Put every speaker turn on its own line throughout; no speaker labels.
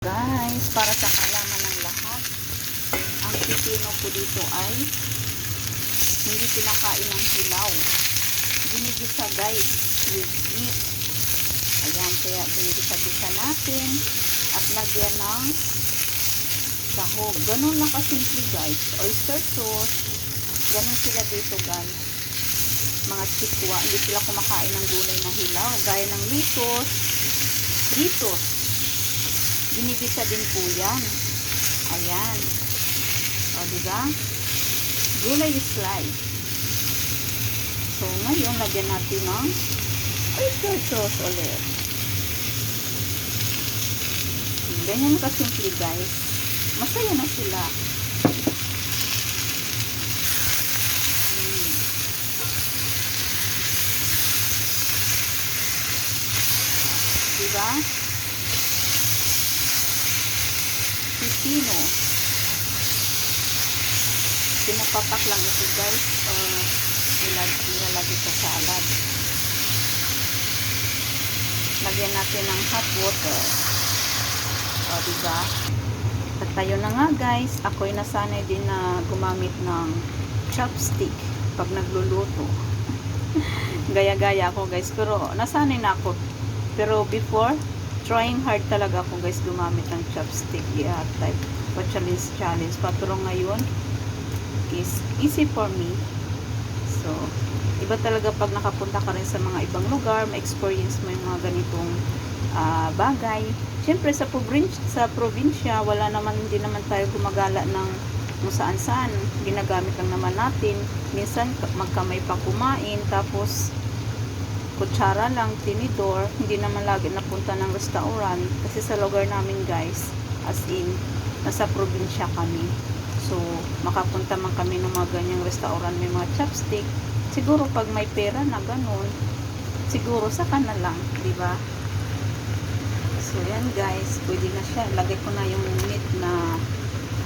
Guys, para sa kaalaman ng lahat, ang pipino ko dito ay hindi pinakain ng hilaw. Ginigisa guys, with meat. Ayan, kaya ginigisa-gisa natin at lagyan ng sahog. Ganun lang kasimple guys. Oyster sauce. Ganun sila dito guys. Mga chikwa, hindi sila kumakain ng gulay na hilaw. Gaya ng litos, litos. Ginigisa din po yan. Ayan. O, diba? Gulay slide. So, ngayon, lagyan natin ng oyster sauce ulit. Ganyan na kasimple, guys. Masaya na sila. Mm. Diba? Pipino. Pinapapak lang ito guys. Uh, ilalagay sa salad. Lagyan natin ng hot water. O, diba? At tayo na nga guys. Ako'y nasanay din na gumamit ng chopstick pag nagluluto. Gaya-gaya ako guys. Pero nasanay na ako. Pero before, trying hard talaga ako guys gumamit ng chopstick. Yeah, type pa challenge challenge pero ngayon is easy for me. So iba talaga pag nakapunta ka rin sa mga ibang lugar ma-experience mo yung mga ganitong ah, bagay. Syempre sa probinsya, sa probinsya wala naman hindi naman tayo gumagala ng kung saan saan. Ginagamit lang naman natin. Minsan magkamay pa kumain. Tapos kutsara lang, tinidor, hindi naman lagi napunta ng restaurant kasi sa lugar namin guys, as in, nasa probinsya kami. So, makapunta man kami ng mga ganyang restaurant, may mga chopstick. Siguro pag may pera na ganun, siguro saka na lang, di ba? So, yan guys, pwede na siya. Lagay ko na yung meat na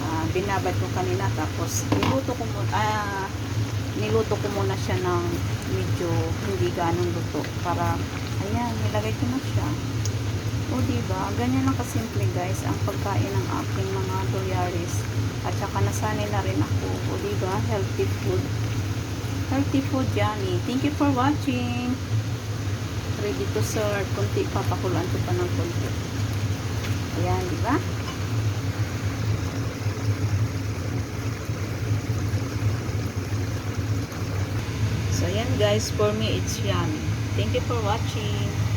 ah, binabad ko kanina tapos niluto ko muna, ah, niluto ko muna siya ng medyo hindi ganong luto. Para ayan, nilagay ko na siya. O diba, ganyan lang kasimple guys ang pagkain ng aking mga dolyaris at saka nasanay na rin ako. O diba, healthy food. Healthy food eh. thank you for watching. Ready to serve. Kunti papakulan ko pa ng kunti. Ayan, diba So, yan guys. For me, it's yummy. Thank you for watching.